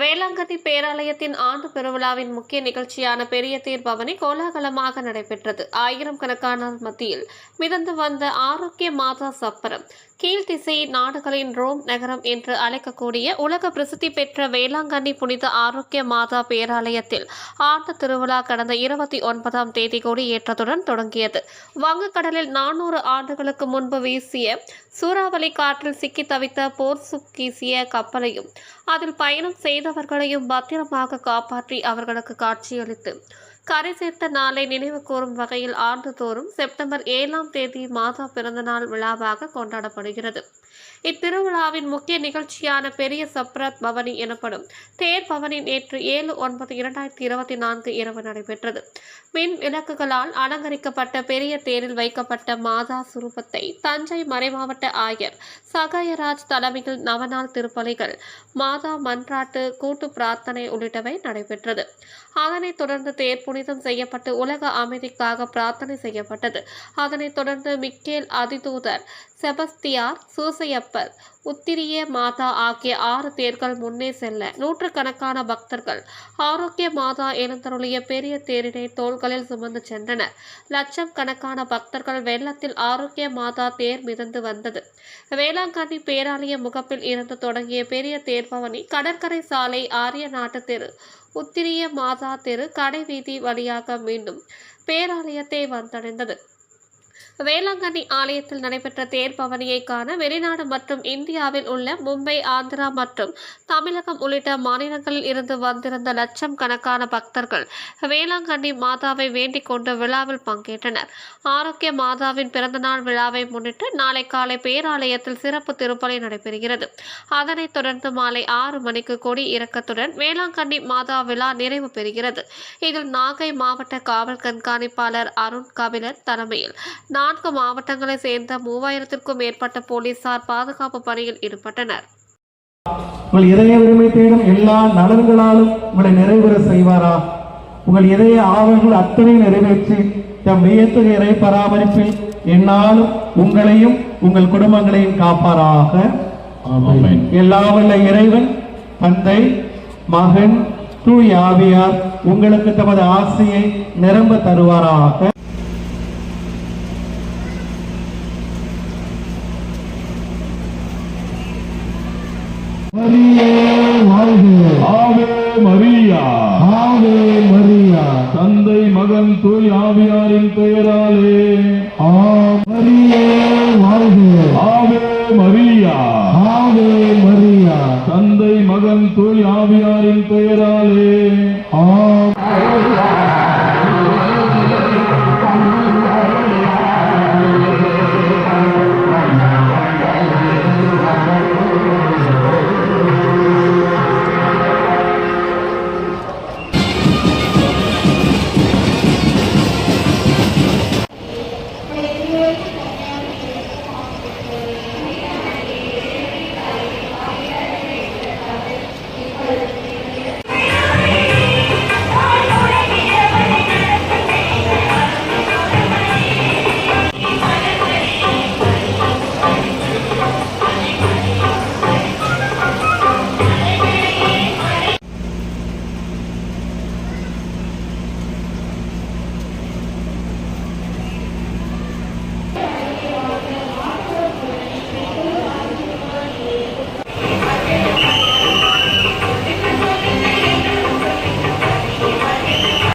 வேளாங்கண்ணி பேராலயத்தின் ஆண்டு பெருவிழாவின் முக்கிய நிகழ்ச்சியான பெரிய தேர்பவனி கோலாகலமாக நடைபெற்றது. ஆயிரம் கணக்கானோர் மத்தியில் மிதந்து வந்த ஆரோக்கிய மாதா சப்பரம். கீழ்த்திசை நாடுகளின் ரோம் நகரம் என்று அழைக்கக்கூடிய உலக பிரசித்தி பெற்ற வேளாங்கண்ணி புனித ஆரோக்கிய மாதா பேராலயத்தில் ஆண்டு திருவிழா கடந்த இருபத்தி ஒன்பதாம் தேதி கொடியேற்றத்துடன் தொடங்கியது. வங்கக்கடலில் நானூறு ஆண்டுகளுக்கு முன்பு வீசிய சூறாவளி காற்றில் சிக்கி தவித்த போர்சுகீசிய கப்பலையும் அதில் பயணம் செய்தவர்களையும் பத்திரமாக காப்பாற்றி அவர்களுக்கு காட்சியளித்து கரை சேர்த்த நாளை நினைவு கூறும் வகையில் ஆண்டுதோறும் செப்டம்பர் ஏழாம் தேதி மாதா பிறந்தநாள் விழாவாக கொண்டாடப்படுகிறது. இத்திருவிழாவின் முக்கிய நிகழ்ச்சியான பெரிய சப்ரத் பவனி எனப்படும் தேர் பவனி நேற்று ஏழு ஒன்பது இரண்டாயிரத்தி இருபத்தி நான்கு இரவு நடைபெற்றது. மின் விளக்குகளால் அலங்கரிக்கப்பட்ட பெரிய தேரில் வைக்கப்பட்ட மாதா சுரூபத்தை தஞ்சை மறைமாவட்ட ஆயர் சகாயராஜ் தலைமையில் நவநாள் திருப்பலிகள் மாதா மன்றாட்டு கூட்டு பிரார்த்தனை உள்ளிட்டவை நடைபெற்றது. அதனைத் தொடர்ந்து தேர் புனிதம் செய்யப்பட்டு உலக அமைதிக்காக பிரார்த்தனை செய்யப்பட்டது. அதனைத் தொடர்ந்து மிக்கேல் அதிதூதர் செபஸ்தியார் சூசையப்பர் உத்திரிய மாதா ஆகிய ஆறு தேர்கள் முன்னே செல்ல நூற்றுக்கணக்கான பக்தர்கள் ஆரோக்கிய மாதா எழுந்தருளிய பெரிய தேரினை தோள்களில் சுமந்து சென்றனர். லட்சம் கணக்கான பக்தர்கள் வெள்ளத்தில் ஆரோக்கிய மாதா தேர் மிதந்து வந்தது. வேளாங்கண்ணி பேராலய முகப்பில் இருந்து தொடங்கிய பெரிய தேர்பவனி கடற்கரை சாலை ஆரிய நாட்டு தெரு உத்திரிய மாதா தெரு கடைவீதி வழியாக மீண்டும் பேராலயத்தை வந்தடைந்தது. வேளாங்கண்ணி ஆலயத்தில் நடைபெற்ற தேர் பவனியை காண வெளிநாடு மற்றும் இந்தியாவில் உள்ள மும்பை ஆந்திரா மற்றும் தமிழகம் உள்ளிட்ட மாநிலங்களில் இருந்து வந்திருந்த லட்சம் கணக்கான பக்தர்கள் வேளாங்கண்ணி மாதாவை வேண்டிக் கொண்டு விழாவில் பங்கேற்றனர். ஆரோக்கிய மாதாவின் பிறந்தநாள் விழாவை முன்னிட்டு நாளை காலை பேராலயத்தில் சிறப்பு திருப்பலி நடைபெறுகிறது. அதனைத் தொடர்ந்து மாலை ஆறு மணிக்கு கொடி இறக்கத்துடன் வேளாங்கண்ணி மாதா விழா நிறைவு பெறுகிறது. இதில் நாகை மாவட்ட காவல் கண்காணிப்பாளர் அருண் கபிலர் தலைமையில் நான்கு மாவட்டங்களைச் சேர்ந்த மூவாயிரத்திற்கும் மேற்பட்ட போலீசார் பாதுகாப்பு பணியில் ஈடுபட்டனர். உங்கள் இதய உரிமை தேடும் எல்லா நலன்களாலும் உங்களை நிறைவேற செய்வாரா? உங்கள் இதய ஆவல்கள் அத்தனை நிறைவேற்றி தம் வியத்துக இறை பராமரிப்பில் என்னாலும் உங்களையும் உங்கள் குடும்பங்களையும் காப்பாராக. எல்லாம் வல்ல இறைவன் தந்தை மகன் தூய் ஆவியார் உங்களுக்கு தமது ஆசையை நிரம்ப தருவாராக. ஆவே மரியா. ஆவே மரியா. தந்தை மகன் தூய் ஆவியாரின் பெயராலே. மரியே வாழ்க. ஆவே மரியா. ஆவே மரியா. தந்தை மகன் தூய் ஆவியாரின் பெயராலே. ஆ